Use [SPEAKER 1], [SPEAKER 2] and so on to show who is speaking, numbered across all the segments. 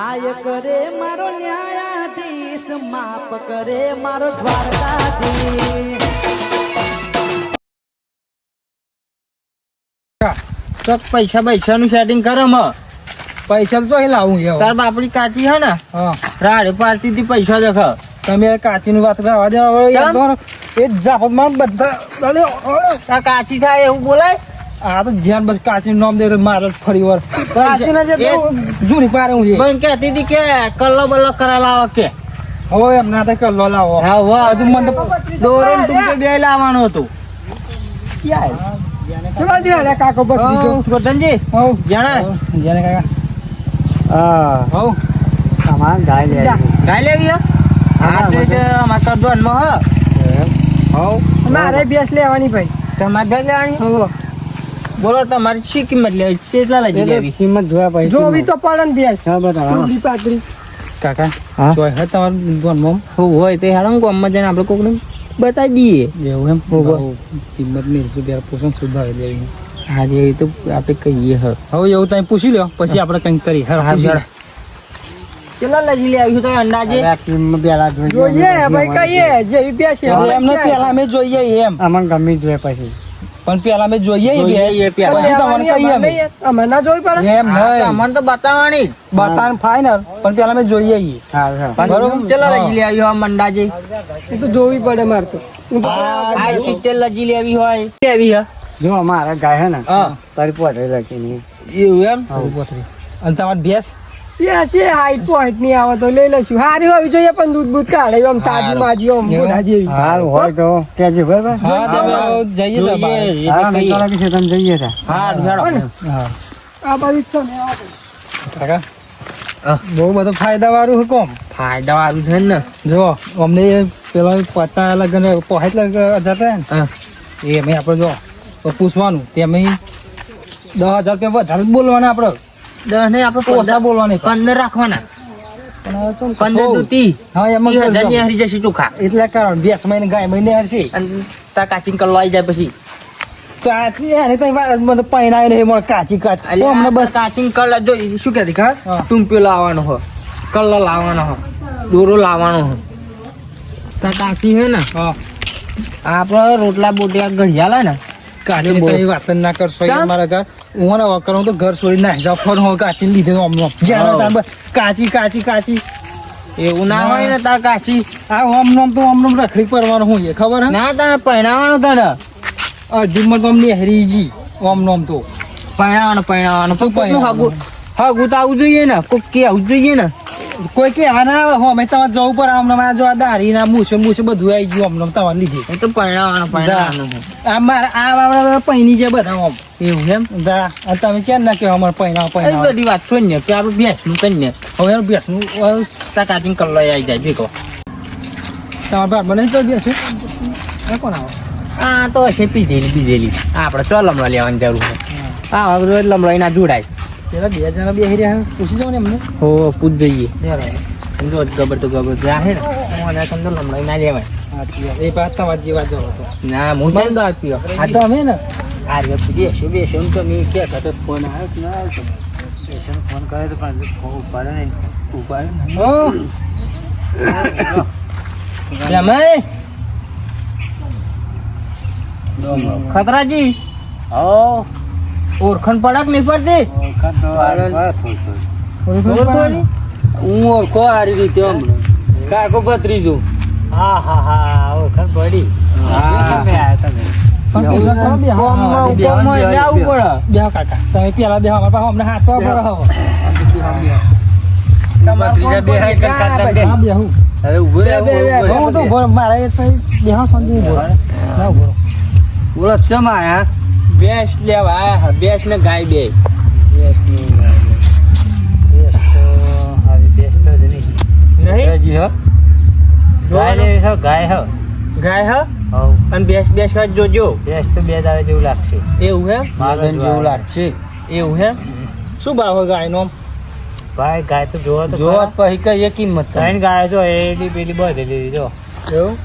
[SPEAKER 1] આય કરે મારો ન્યાયાધીશ માફ કરે મારો દ્વારકાધીશ.
[SPEAKER 2] તો પૈસા પૈસા નું સેટિંગ કરો મ
[SPEAKER 3] પૈસા તો લાવું એવો
[SPEAKER 2] તાર બાપડી કાચી હે ને? રાડે પાડતી થી પૈસા દેખ.
[SPEAKER 3] તમે કાચી ની વાત કરવા દે એ જાપતમાં બધા
[SPEAKER 2] કાચી થાય એવું બોલાય?
[SPEAKER 3] આ તો જ્યાં બસ કાચી નામ દે તો મારે ફરી વાર. કાચી ના જે જૂની પારે હું
[SPEAKER 2] બેન કહેતી હતી કે કલ્લો બલ્લો કરા લાવો કે.
[SPEAKER 3] હવે એમ ના થાય કલ્લો લાવો.
[SPEAKER 2] હા વાહ.
[SPEAKER 3] હજુ મને તો
[SPEAKER 2] દોરો ટૂંકે બે લાવવાનું હતું.
[SPEAKER 3] કાકો બસ
[SPEAKER 2] ગોરધનજી જાણે?
[SPEAKER 3] જેને કાકા.
[SPEAKER 4] હા.
[SPEAKER 3] હઉ
[SPEAKER 4] સામાન ગાય લે
[SPEAKER 2] ગાય લેવી હે? હા તે અમાર કરદોનમાં હે. હઉ
[SPEAKER 4] મારે બેસ લેવાની ભાઈ.
[SPEAKER 2] તમારે ભાઈ લેવાની? બોલો તમારી શી કિંમત લેવી? છે? કેટલા લઈ લેવી
[SPEAKER 4] કિંમત જોયા પછી
[SPEAKER 5] જોવી તો પડે ને બેસ.
[SPEAKER 4] હા
[SPEAKER 5] ટુકડી પાતળી
[SPEAKER 3] કાકા
[SPEAKER 2] હા?
[SPEAKER 3] ચોય હે તમારું દોન મોમ.
[SPEAKER 2] હું હોય તે હાડો ને ગામમાં જઈને આપણે કોકને બતાવી દઈએ.
[SPEAKER 3] એવું એમ? કિંમત નહીં રૂપિયા પોષણ સુધારી દેવી.
[SPEAKER 2] હા જે એ તો આપણે કહીએ હ.
[SPEAKER 3] હવે એવું તમે પૂછી લ્યો પછી આપણે કંઈક કરી હા
[SPEAKER 2] હા, ચાલો. કેટલા લઈ લે આવ્યું તમે અંદાજે.
[SPEAKER 4] કિંમત પેલા
[SPEAKER 5] જોઈએ ભાઈ કહીએ જે રૂપિયા
[SPEAKER 3] છે એમ નથી પેલા અમે જોઈએ એમ.
[SPEAKER 4] અમને ગમી જોઈએ પછી.
[SPEAKER 3] પણ પેલા અમે જોઈએ
[SPEAKER 2] જોઈએ
[SPEAKER 3] બે.
[SPEAKER 2] એ પેલા.
[SPEAKER 3] તમને કહીએ અમે.
[SPEAKER 5] અમે ના જોવી પડે.
[SPEAKER 3] એમ
[SPEAKER 2] હા,
[SPEAKER 3] નહીં.
[SPEAKER 2] અમને તો બતાવવાની.
[SPEAKER 3] બતાન ફાઈનલ પણ પેલા અમે જોઈએ ઈ. બરોબર.
[SPEAKER 2] કેટલા લઈ લેવી હોય મંડાજી.
[SPEAKER 5] એ તો જોવી પડે માર તો.
[SPEAKER 2] આ સિત્તેર લજી લેવી હોય. લેવી હે.
[SPEAKER 4] જો અમારા ગાય હે ને
[SPEAKER 2] હા.
[SPEAKER 4] તારી લખી ની
[SPEAKER 2] એવું એમ?
[SPEAKER 3] પોતરી. અને તમારી ભેંસ?
[SPEAKER 5] બેસે હાઈટ પોઈન્ટ નહીં આવે તો લઈ લઈશું. હારી હોવી જોઈએ પણ દૂધ બૂધ કાઢે આમ તાજી માજી આમ? મોઢા જેવી.
[SPEAKER 4] હાલ હોય તો કેજે બરાબર?
[SPEAKER 3] હા તમે જઈએ.
[SPEAKER 2] જોઈએ, એ
[SPEAKER 4] હા
[SPEAKER 2] તો
[SPEAKER 4] તો લાગી તમે જઈએ તા
[SPEAKER 2] હા. હેડો.
[SPEAKER 5] આ બાજુ જ ને,
[SPEAKER 3] કાકા? બહુ બધો ફાયદા વાળું છે કોમ?
[SPEAKER 2] ફાયદા વાળું છે ને.
[SPEAKER 3] જો અમને પેલા પચાસ લગન પોહાટ લગ જતા ને?
[SPEAKER 2] હા.
[SPEAKER 3] એ અમે આપણે જો તો પૂછવાનું તે અમે દસ હજાર રૂપિયા વધારે બોલવાના આપણે.
[SPEAKER 2] દસ ને આપણે
[SPEAKER 3] ઓછા બોલવાની
[SPEAKER 2] પંદર રાખવાના.
[SPEAKER 3] પણ
[SPEAKER 2] પંદર
[SPEAKER 3] કહું?
[SPEAKER 2] દુ ત્રીસ
[SPEAKER 3] હા એમાં
[SPEAKER 2] ત્રીસ હજાર. હારી જશે ચોખા.
[SPEAKER 3] એટલે કારણ બેસ મહિને ગાય મહિને હરશે.
[SPEAKER 2] અને તાર કાચીન કલ્લો આવી જાય પછી.
[SPEAKER 3] કાચી એને તો મને પૈણાય નહીં મળે કાચી કાચી. ઓ, અમને બસ
[SPEAKER 2] કાચીન કલ જો શું કહેતી
[SPEAKER 3] હા.
[SPEAKER 2] ટૂંપ્યો લાવવાનો હો. કલ લાવવાનો હો. દોરો લાવવાનો હો. તાર કાચી હે ને?
[SPEAKER 3] હા.
[SPEAKER 2] આપણે રોટલા બોટિયા ઘડિયાળા ને
[SPEAKER 3] કાચી
[SPEAKER 2] એ
[SPEAKER 3] વાત ના કરશો અમારા ઘર. હું ને કરું તો ઘર છોડી ના જાવ ફોન હું કાચી લીધે તો આમ. જ્યાં કાચી કાચી કાચી.
[SPEAKER 2] એવું ના હોય ને તાર કાચી.
[SPEAKER 3] આ ઓમ નોમ તો ઓમ નોમ રખડી પરવાનું હું એ ખબર હે?
[SPEAKER 2] ના તારે પહેણાવાનું તારે.
[SPEAKER 3] અડધી ઉંમર તો અમને હરીજી ઓમ નોમ તો.
[SPEAKER 2] પહેણાવાનું પહેણાવાનું.
[SPEAKER 3] શું?
[SPEAKER 2] હગું હગું તો આવું જોઈએ ને. કોક કે આવું જોઈએ ને.
[SPEAKER 3] કોઈ કહેવા ના આવે અમે તમારે જવું પર આમ જો આ દારી ના મૂછે મૂછે બધું આવી ગયું આમ નામ તમારે લીધે.
[SPEAKER 2] એ તો પહેણાવાનું પહેણાવાનું
[SPEAKER 3] આ મારા આ વાવડા પૈની છે બધા આમ.
[SPEAKER 2] એવું એમ?
[SPEAKER 3] દા તમે ક્યાં ના કહેવા અમારે પૈણા
[SPEAKER 2] એ બધી વાત છો ને કે આપણે ભેંસનું કઈ ને.
[SPEAKER 3] હવે એનું
[SPEAKER 2] તાર કાચીન કલ્લો આવી જાય ભેગો.
[SPEAKER 3] તમારા બાર બને તો બેસું? એ કોણ આવે?
[SPEAKER 2] આ તો હશે પીધેલી પીધેલી આપણે ચો લમડા લેવાની જરૂર છે? આ હવે બધું લમડા ના જોડાય.
[SPEAKER 3] પેલા બે જણા બે રહ્યા પૂછી જાવ ને એમને.
[SPEAKER 2] હો પૂછ જઈએ. સમજો ગબર તો ગબર જાહે ને? મને કંદો લમડા ના લેવાય.
[SPEAKER 3] એ પાછ તમારા જેવા જવો તો.
[SPEAKER 2] ના હું કેમ આપ્યો
[SPEAKER 3] આ તો અમે ને.
[SPEAKER 2] આ રહ્યો બેસો બેસો. તો મેં કે તો ફોન આવ્યો ના આવ્યો
[SPEAKER 4] પેશન્ટ ફોન કરે તો પણ ઉપાડે નહીં. ઉપાડે નહીં.
[SPEAKER 2] ખતરાજી?
[SPEAKER 4] હો.
[SPEAKER 2] ઓળખણ પડક નહીં પડતી?
[SPEAKER 4] હું ઓળખો હારી રીતે કાકો કાકો. ભત્રીજો હા. હા હા ઓળખણ પડી.
[SPEAKER 3] મારા ઊભો
[SPEAKER 4] ઊભો ચમ આયા?
[SPEAKER 2] ભેંસ લેવા આયા હા, ભેંસ ને ગાય બે. નહીં.
[SPEAKER 4] હજી ગાય લેવી ગાય હો.
[SPEAKER 2] હ?
[SPEAKER 4] હવ.
[SPEAKER 2] અને ભેંસ ભેંસ જોજો.
[SPEAKER 4] ભેંસ તો બે દાડે જેવું લાગશે.
[SPEAKER 2] એવું હે?
[SPEAKER 4] માગણ લાગશે.
[SPEAKER 2] એવું હે?
[SPEAKER 3] શું ભાવ હોય ગાયનો
[SPEAKER 4] ભાઈ ગાય તો જોવો તો
[SPEAKER 3] પછી કઈ કિંમત
[SPEAKER 4] ત્રણ ગાય જો એની પેલી બધે લીધી જો.
[SPEAKER 3] એવું?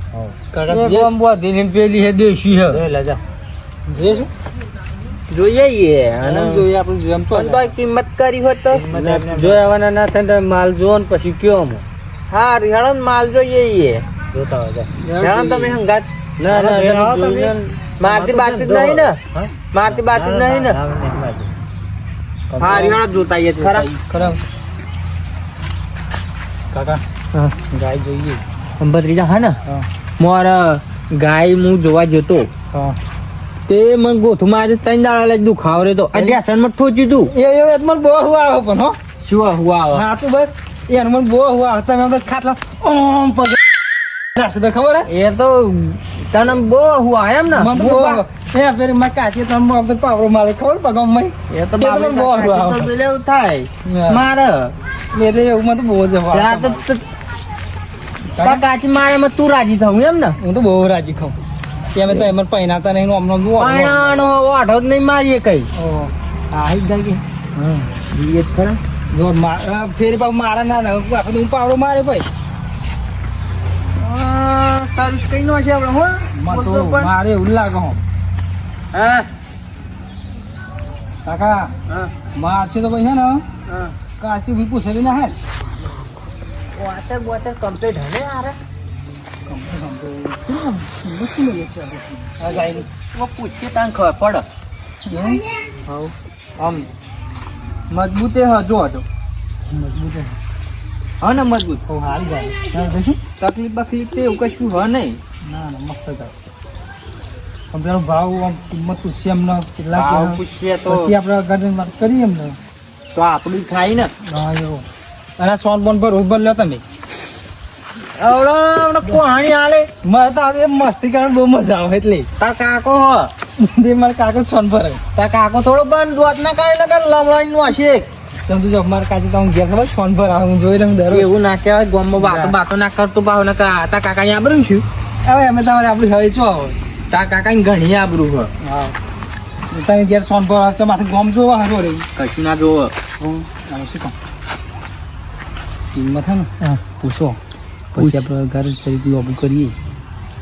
[SPEAKER 4] પેલી હે દેશી હે. લેજો.
[SPEAKER 3] જે શું
[SPEAKER 2] જોઈએ અને
[SPEAKER 3] આનંદ જોઈએ આપણે જેમ તો
[SPEAKER 2] પણ કિંમત કરી હોત તો.
[SPEAKER 4] જોઈ આવવાના ના થાય તો માલ જો ને પછી કયો અમે
[SPEAKER 2] હા રિહાળન માલ જોઈએ ઈએ
[SPEAKER 4] જોતા હોય જા.
[SPEAKER 2] તમે હંગાત
[SPEAKER 4] ના ના.
[SPEAKER 2] મારતી બાતી જ નહીં ને? મારતી બાતી જ નહીં ને. હા રિહાળ જોતા આઈએ ખરા?
[SPEAKER 3] ખરા. કાકા
[SPEAKER 2] હા.
[SPEAKER 3] ગાય જોઈએ.
[SPEAKER 2] હા ને?
[SPEAKER 3] હા.
[SPEAKER 2] ગાય હું જોવા જતો.
[SPEAKER 3] હા.
[SPEAKER 2] તે મને ગોથું મારી ત્રણ દાડા લઈ દુખાવ રે તો. એટલે અસરમાં ઠોચ્યું તું?
[SPEAKER 3] એ એ મને બહુ હુવા આવે પણ હો.
[SPEAKER 2] શું હુઆ આવે?
[SPEAKER 3] હા તું બસ. એ મને બહુ હુવા આવે. તમે તો ખાટલા ઓમ પગ રાસ બે ખબર હે?
[SPEAKER 2] એ તો તને બહુ હુઆ એમ ને?
[SPEAKER 3] બહુ એ ફેરમાં કાચી તમે આમ તો પાવરો મારે ખબર પગ મય?
[SPEAKER 2] એ તો
[SPEAKER 3] મને બહુ
[SPEAKER 2] બાબા
[SPEAKER 3] હુઆ
[SPEAKER 2] તો
[SPEAKER 3] આવે.
[SPEAKER 2] એવું થાય. મારે.
[SPEAKER 3] એ તો એવું મને તો બહુ જ હુવા
[SPEAKER 2] આ તો કાચી મારે માં તું રાજી થઉં એમ ને?
[SPEAKER 3] હું તો બહુ રાજી ખાઉં એમ તો એમ પહેનાતા નહીં આમ આમ
[SPEAKER 2] પહેણાનો વાઢો જ નહીં મારીએ કઈ.
[SPEAKER 3] ઓહ.
[SPEAKER 2] આ હી ગઈ
[SPEAKER 3] હમ.
[SPEAKER 2] જીએ જ ખરા.
[SPEAKER 3] જો ફેર પાછું મારા ના ના આખો હું પાવડો મારે ભાઈ.
[SPEAKER 2] સારું કઈ નો છે આપણે હો.
[SPEAKER 3] મારે એવું લાગે હો.
[SPEAKER 2] હા?
[SPEAKER 3] કાકા મારશે તો પછી છે ને કાચી ભી પૂછેલી ના હેર
[SPEAKER 2] વોટર વોટર કમ્પ્લીટ હે આરે પૂછીએ તાન ખબર
[SPEAKER 3] પડે
[SPEAKER 2] આમ મજબૂતે હજો હતો
[SPEAKER 3] મજબૂતે
[SPEAKER 2] હા ને મજબૂત
[SPEAKER 3] હું હાલ જાય
[SPEAKER 2] તકલીફ બકલીફ તો એવું કશું હોય નહીં
[SPEAKER 3] ના ના મસ્ત થાય પેલો ભાવ આમ કિંમત પૂછીએ એમને કેટલા
[SPEAKER 2] પૂછીએ તો
[SPEAKER 3] પછી આપણે ગરજન વાત કરીએ એમને
[SPEAKER 2] તો આપણું ખાઈ ને
[SPEAKER 3] હા એવું અને સોન બોન પર રોજ બદલ્યો તમે
[SPEAKER 2] આવડો કોહાણી હાલે.
[SPEAKER 3] મારે તો આજે મસ્તી કરવાની બહુ મજા આવે એટલે.
[SPEAKER 2] તાર કાકો હ.
[SPEAKER 3] તે મારે કાકો સોન પર.
[SPEAKER 2] તાર કાકો થોડો બંધ દોત ના કરે ને કર લમણાઈ નું હશે.
[SPEAKER 3] તમે તો જો મારે કાચી તો હું ઘેર ખબર સોન પર આવે હું જોઈ લઉં દરરોજ.
[SPEAKER 2] એવું ના કહેવાય ગોમમાં વાતો ના કરતો ભાવ ના કા તાર કાકા ની આબરું છું.
[SPEAKER 3] હવે અમે તમારે આપણી હવે શું આવે?
[SPEAKER 2] તાર કાકા ની ઘણી આબરું હ
[SPEAKER 3] હા. તમે ઘેર સોન પર આવે માથે ગોમ જોવા હારો રે.
[SPEAKER 2] કશું ના જોવો.
[SPEAKER 3] હું શું કહું? કિંમત હે ને? પૂછો. પછી. આપણે ઘર જરીક લોબુ કરીએ.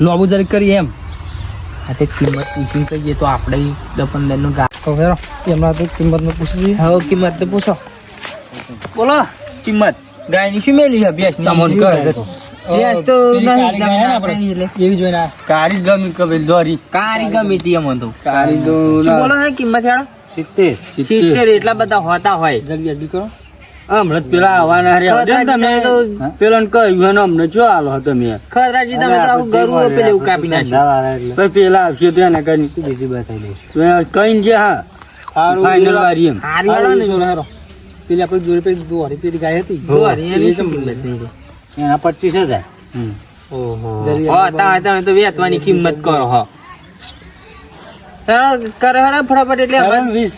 [SPEAKER 3] લોબુ જરીક કરીએ એમ.
[SPEAKER 2] આ તે કિંમત પૂછી કહીએ તો આપણે દસ પંદરનું ગા
[SPEAKER 3] તો કિંમત એમના તો કિંમતનું પૂછવી
[SPEAKER 2] હવે કિંમત તો પૂછો. બોલો કિંમત. ગાયની શું મેલી છે ભેંસ
[SPEAKER 4] તમને કહે.
[SPEAKER 2] તો
[SPEAKER 3] એવી જોઈને.
[SPEAKER 4] કાળી ગમી કબે દોરી.
[SPEAKER 2] કારી ગમી તી. એમ તો
[SPEAKER 4] કારી તો
[SPEAKER 2] બોલો હે કિંમત હેડો?
[SPEAKER 4] સિત્તેર.
[SPEAKER 2] સિત્તેર એટલા બધા હોતા હોય.
[SPEAKER 3] જલ્દી જલ્દી કરો.
[SPEAKER 4] હમણાં પેલા આવવાના રે તમે તો પેલા કહ્યું એને અમને જો આલો હતો તમે.
[SPEAKER 2] ખરાજી તમે તો આવું ગરુ પેલું કાપી નાખ્યું
[SPEAKER 4] પણ પેલા આવશે તો એને કઈ બીજી બતાવી દઈશ. કઈ જે હા ફાઈનલ વારી એમ.
[SPEAKER 3] પેલી આપણી જોડે પેલી દોરી પેલી ગાય હતી?
[SPEAKER 2] એની
[SPEAKER 4] પચીસ હજાર.
[SPEAKER 3] જરી
[SPEAKER 2] તમે તમે તો વેચવાની કિંમત કરો હો. કરે હેડો ફટાફટ એટલે
[SPEAKER 3] વીસ.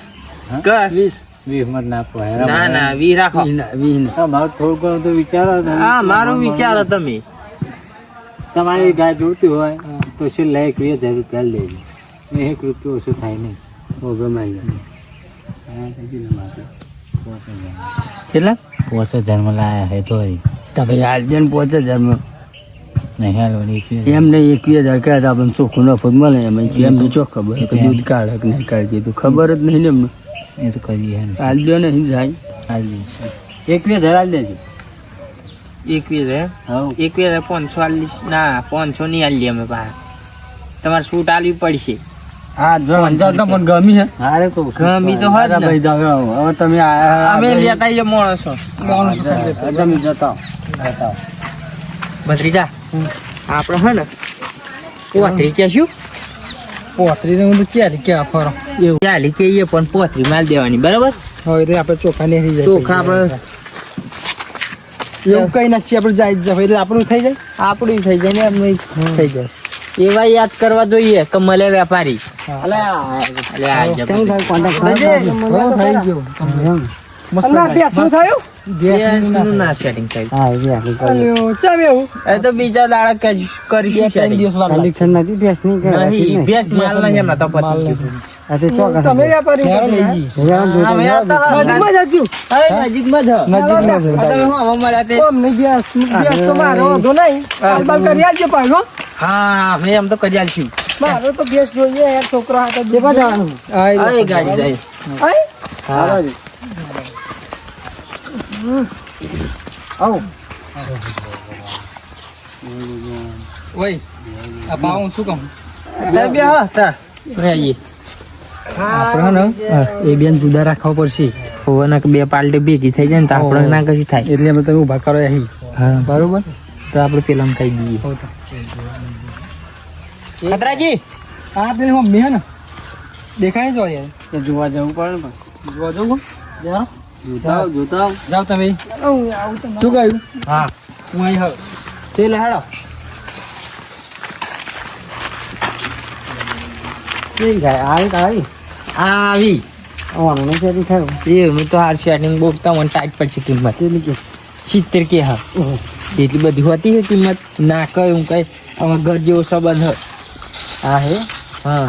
[SPEAKER 2] કર.
[SPEAKER 4] વીસ. વીસ મત ના પોહાય.
[SPEAKER 2] ના ના વી રાખો.
[SPEAKER 4] વીસ ના, વીસ થોડું ઘણું તો વિચારો ને.
[SPEAKER 2] હા મારું વિચારો તમે.
[SPEAKER 4] તમારી ગાય જોડતી હોય તો છેલ્લા એક વીસ હજાર રૂપિયા લેજો. એક રૂપિયો ઓછો થાય નહીં. બહુ ગમાઈ જાય ને મારે.
[SPEAKER 2] કેટલા
[SPEAKER 4] પાંચ હજારમાં લાયા હે તો તમે હાલજો ને પાંચ હજારમાં નહીં હાલવાની એમ નહીં એકવીસ હજાર કહે તો આપણને ચોખ્ખું નફો મળે એમ એમ તો ચોખ ખબર. કે દૂધ કાઢે કે નહીં કાઢી દીધું ખબર જ નહીં ને એમને એ તો કરીએ હાલજો નહીં જાય. હાલજો એકવીસ હજાર હાલ દેજો.
[SPEAKER 2] એકવીસ હે?
[SPEAKER 4] હા
[SPEAKER 2] એકવીસ હજાર પાંચસો આલીસ ના પાંચસો નહીં આલી અમે પાસે તમારે સૂટ આલવી પડશે.
[SPEAKER 4] હા જો તમને ગમી હે. હારે તો
[SPEAKER 2] ગમી તો હોય
[SPEAKER 4] ભાઈ જાવ હવે તમે આયા
[SPEAKER 2] અમે લેતા આવીએ માણસો.
[SPEAKER 4] તમે જતા જતા
[SPEAKER 2] ભત્રીજા આપણે હે ને? પોતરી કહેશું
[SPEAKER 3] પોતરી ને હું તો ક્યારે ક્યાં ફરો?
[SPEAKER 2] એવું. ચાલી કહીએ પણ પોતરી માલ દેવાની બરાબર?
[SPEAKER 3] હવે તો આપણે ચોખા ને
[SPEAKER 2] ચોખા આપણે
[SPEAKER 3] એવું કઈ નથી આપણે જાય જ એટલે આપણું થઈ જાય?
[SPEAKER 2] આપણું થઈ જાય ને એમનું થઈ જાય. એવા યાદ કરવા જોઈએ કે મળે વેપારી.
[SPEAKER 3] હો, થઈ ગયો. મસ્ત
[SPEAKER 5] થયું?
[SPEAKER 2] હા,
[SPEAKER 5] નજીકમાં જ હજુ.
[SPEAKER 2] હવે નજીકમાં જ. હ.
[SPEAKER 3] નજીકમાં જ.
[SPEAKER 2] આ તમે હું આમાં મળ્યા તે?
[SPEAKER 5] ઓમ નહીં, ગેસ- ગેસ તો મારો વાંધો નહીં. હાલ બાલ કરી આલજો પાછો.
[SPEAKER 2] હા અમે એમ તો કરી આલશું.
[SPEAKER 5] મારો તો ભેંસ જોઈએ યાર છોકરો હાથે
[SPEAKER 3] તે જવાનું
[SPEAKER 2] ગાડી જાય.
[SPEAKER 3] આવો. ઓય આ પાઉં શું કહું
[SPEAKER 2] તમે બે હો તા.
[SPEAKER 3] ને એ બેન જુદા રાખવા પડશે.
[SPEAKER 2] હોવાના કે બે પાલટી ભેગી થઈ જાય ને તો આપણે ના કશું થાય.
[SPEAKER 3] એટલે અમે તમે ઊભા કરો અહીં.
[SPEAKER 2] હા.
[SPEAKER 3] બરોબર?
[SPEAKER 2] તો આપણે પેલા ખાઈ દઈએ. ખતરાજી
[SPEAKER 3] આ પેલી મમ્મી હે ને દેખાય જો યાર
[SPEAKER 4] જોવા જવું પડે
[SPEAKER 3] જોવા જવું જાઓ.
[SPEAKER 4] જોતા આવ, જોતા
[SPEAKER 3] જાઓ તમે.
[SPEAKER 5] આવું
[SPEAKER 3] શું કહ્યું
[SPEAKER 2] હા.
[SPEAKER 3] હું અહીં હવે.
[SPEAKER 2] તે લહાડો
[SPEAKER 3] ગાય? આવી કાળી
[SPEAKER 2] આવી.
[SPEAKER 3] ઓનલાઈન થયું.
[SPEAKER 2] એ હું તો હાર સેટિંગ બોલતા મને ટાઈટ પડશે કિંમત.
[SPEAKER 3] કેટલી કે?
[SPEAKER 2] સિત્તેર કે હા. એટલી બધી હોતી છે કિંમત. ના કયું હું કઈ. હવે ઘર જેવો સંબંધ હ?
[SPEAKER 3] હા. હે
[SPEAKER 2] હા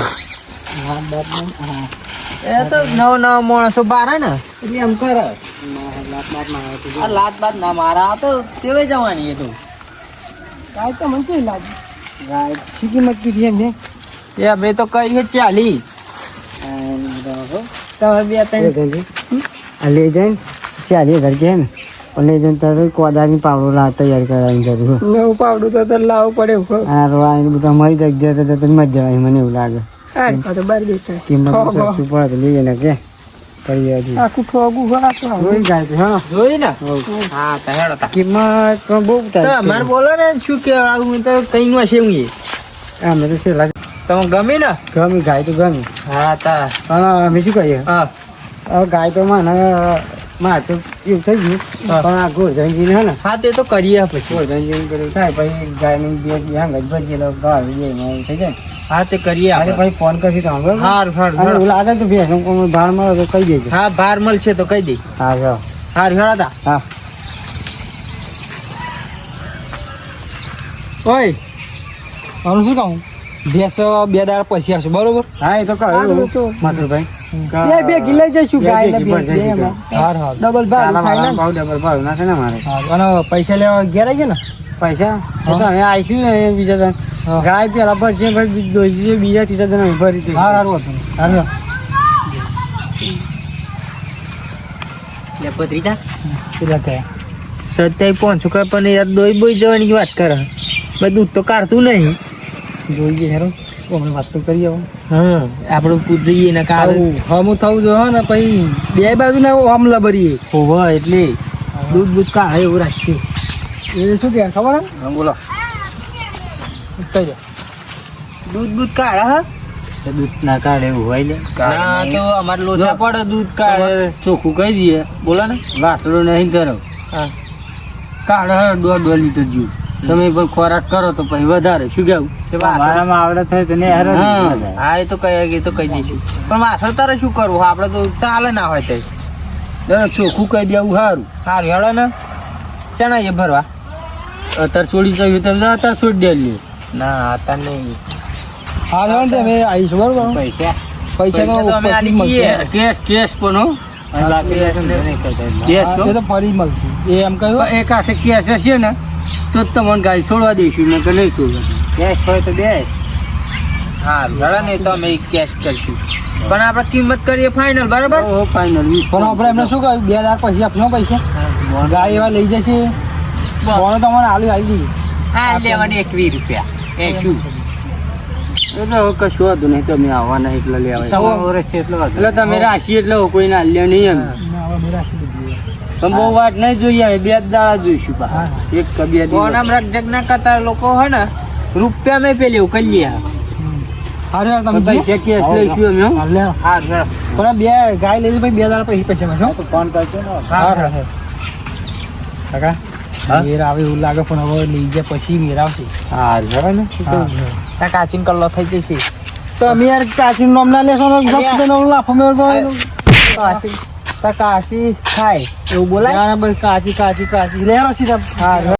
[SPEAKER 2] એ તો નવ નવ માણસો બારે ને. એટલે એમ કરે. આ લાત બાત ના મારા તો તેવે જવાની એ તો.
[SPEAKER 5] ગાય તો મને કેવી લાગે?
[SPEAKER 3] ગાય શી કિંમત કીધી એમ છે
[SPEAKER 2] એ અમે તો કઈ છે ચાલી. તમે બે ત્રણ
[SPEAKER 3] આ લઈ જઈને ચાલી હજાર કે ને લઈ જઈને તારે કોદાની પાવડો લા તૈયાર કરવાની જરૂર.
[SPEAKER 5] નવું પાવડું તો તને લાવવું પડે એવું કહું.
[SPEAKER 3] બધા રો આ બધું તો તને મજા આવે મને એવું લાગે.
[SPEAKER 5] હારી પાછો બાર દેખાય.
[SPEAKER 3] કિંમત
[SPEAKER 5] હો, હો.
[SPEAKER 3] સસ્તું પડે તો લઈએ ને કે.
[SPEAKER 5] આખું ઠોગું હોય આખું આવું.
[SPEAKER 3] જોઈ જાય છે હા.
[SPEAKER 2] જોઈ ને? હા તો હેડો તા.
[SPEAKER 3] કિંમત પણ બહુ
[SPEAKER 2] તો અમારે ને શું કેવા તો કઈ નું હશે હું એ
[SPEAKER 3] તો લાગે?
[SPEAKER 2] તમે ગમે ને?
[SPEAKER 3] ગમી ગાય તો ગમી.
[SPEAKER 2] હા તા.
[SPEAKER 3] પણ અમે શું કહીએ?
[SPEAKER 2] હા.
[SPEAKER 3] ગાય તો મને મારે તો એવું થઈ ગયું? પણ આ ગોરધનજી હે ને
[SPEAKER 2] હા તે તો કરીએ પછી.
[SPEAKER 3] ગોરધનજી કરી થાય પછી ગાયની બે હાંગ જ ભરી ગયેલો ગાળ એવું થઈ જાય
[SPEAKER 2] હા તે કરીએ
[SPEAKER 3] અરે
[SPEAKER 2] ભાઈ
[SPEAKER 3] પછી ફોન કરશું તો હવે
[SPEAKER 2] હાર હાર
[SPEAKER 3] અને લાગે તો ભેંસ કોઈ ભાર મળે તો કહી દેજો.
[SPEAKER 2] હા ભાર મળશે તો કહી દે.
[SPEAKER 3] હા હા
[SPEAKER 2] હાર હેડો તા.
[SPEAKER 3] હા. ઓય મારું શું કહું? ભેંસ બે દાડા પછી આવશે બરોબર? હા એ તો
[SPEAKER 5] કહ્યું.
[SPEAKER 3] મથુરભાઈ.
[SPEAKER 5] બે ભેગી લઈ જઈશું ગાય ને બે ડબલ ભાવ ને.
[SPEAKER 3] ભાવ ડબલ ભાવ નાખે ને મારે
[SPEAKER 2] હા અને પૈસા લેવા ઘેર આવીએ ને?
[SPEAKER 3] પૈસા? તો હવે આવીશું ને બીજા દન ગાય પેલા છે ભાઈ દોજી બીજા ત્રીજા અમે ભરી દઈશું.
[SPEAKER 2] હારું હતું હારું લે પત્રીજા
[SPEAKER 3] કેટલા કહે
[SPEAKER 2] સત્યાવી પાંચસો પણ યાર દોઈ બોઈ જવાની વાત કરે. બધું દૂધ તો કાઢતું નહીં.
[SPEAKER 3] જોઈએ હેરો. અમે વાત તો કરીએ આવો.
[SPEAKER 2] હા. આપણે પૂછ જોઈએ ને કાઢ
[SPEAKER 3] હમ હમું થવું જોઈએ ને પછી બે બાજુ ને આમ લબરીએ.
[SPEAKER 2] હોવા એટલે દૂધ દૂધ કા હા એવું રાખીએ.
[SPEAKER 3] એ શું કે ખબર હા?
[SPEAKER 2] બોલો. દૂધ દૂધ કાઢે હા?
[SPEAKER 4] દૂધ ના કાઢે એવું હોય ને.
[SPEAKER 2] ના તો અમારે લોચા પડે દૂધ કાઢે.
[SPEAKER 4] ચોખ્ખું કહી દઈએ.
[SPEAKER 2] બોલો ને.
[SPEAKER 4] વાસડો નહીં કરો
[SPEAKER 2] હા.
[SPEAKER 4] કાઢે હે દોઢ દોઢ લીટર જેવું તમે પણ ખોરાક કરો તો પછી વધારે. શું કેવું?
[SPEAKER 2] તે વાસણ
[SPEAKER 3] આવડે થાય તને
[SPEAKER 4] હા.
[SPEAKER 2] હા એ તો કઈ એ તો કહી દઈશું. પણ વાસણ તારે શું કરવું? આપણે તો ચાલે ના હોય તે
[SPEAKER 4] ચોખ્ખું કહી દેવું સારું.
[SPEAKER 2] સારું હેડો ને. ચણા એ ભરવા?
[SPEAKER 4] અત્યારે છોડી જવું તમે અત્યારે છોડી દે લ્યો
[SPEAKER 2] ના અત્યારે નહીં.
[SPEAKER 3] હા ને તમે આવીશું બરોબર?
[SPEAKER 2] પૈસા.
[SPEAKER 3] પૈસા તો
[SPEAKER 2] અમે આલી
[SPEAKER 4] કેશ કેશ પણ હો. કેશ
[SPEAKER 3] એ તો ફરી મળશે. એ એમ કહ્યું?
[SPEAKER 4] એક આખે કેશ હશે ને તો જ તમને ગાય છોડવા દઈશું ને કે નહીં છોડવા. કેશ હોય તો બેસ.
[SPEAKER 2] હા ભલે નહીં તો અમે કેશ કરશું. પણ આપણે કિંમત કરીએ ફાઇનલ બરાબર?
[SPEAKER 4] ઓ ફાઇનલ
[SPEAKER 3] પણ આપણે એમને શું કહ્યું? બે હજાર પછી આપશો પૈસા? ગાય એવા લઈ જશે? બોલો તો મને આલુ આવી જઈએ
[SPEAKER 2] હા લેવાની એકવીસ રૂપિયા. એ શું?
[SPEAKER 4] એટલે કશું વાંધો નહીં તમે આવવાના એટલે લેવા
[SPEAKER 2] સવા વર્ષ છે એટલે
[SPEAKER 4] એટલે તમે રાશિ એટલે કોઈ ના લે નહીં એમ. બહુ વાત નહીં જોઈએ બે દાડા જોઈશું પા એક કે બે
[SPEAKER 2] બોનામ રગજગ ના કરતા લોકો હોય ને રૂપિયા મેં પેલી એવું કરી લે
[SPEAKER 3] અરે તમે
[SPEAKER 4] પૈસા કેશ લઈશું અમે હા,
[SPEAKER 3] લે.
[SPEAKER 2] હા
[SPEAKER 3] પણ બે ગાય લઈ ભાઈ બે હજાર પછી પૈસા મળશે ફોન કરજો ને.
[SPEAKER 2] હા,
[SPEAKER 3] કાકા મેર આવે એવું લાગે પણ હવે લઈ જાય પછી મેર આવશે.
[SPEAKER 2] હા હેડો ને. ત્યાં કાચીન કલ્લો થઈ જશે?
[SPEAKER 3] તો અમે યાર કાચી નામ ના લેશો ને ગપ દે લાફો મેળ તો
[SPEAKER 2] કાચી તા કાચી થાય એવું બોલાય
[SPEAKER 3] બસ કાચી કાચી કાચી લેરો સીધા
[SPEAKER 2] હા.